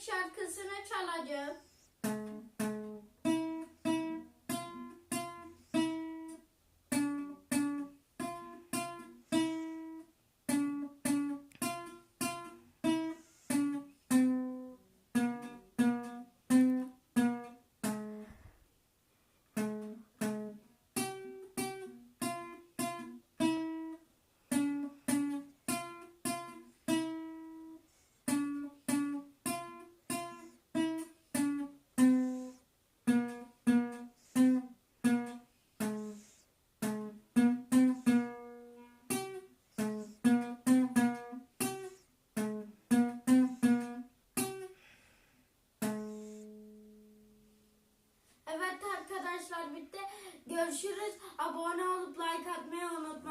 şarkısını çalacağım. Görüşürüz. Abone olup like atmayı unutmayın.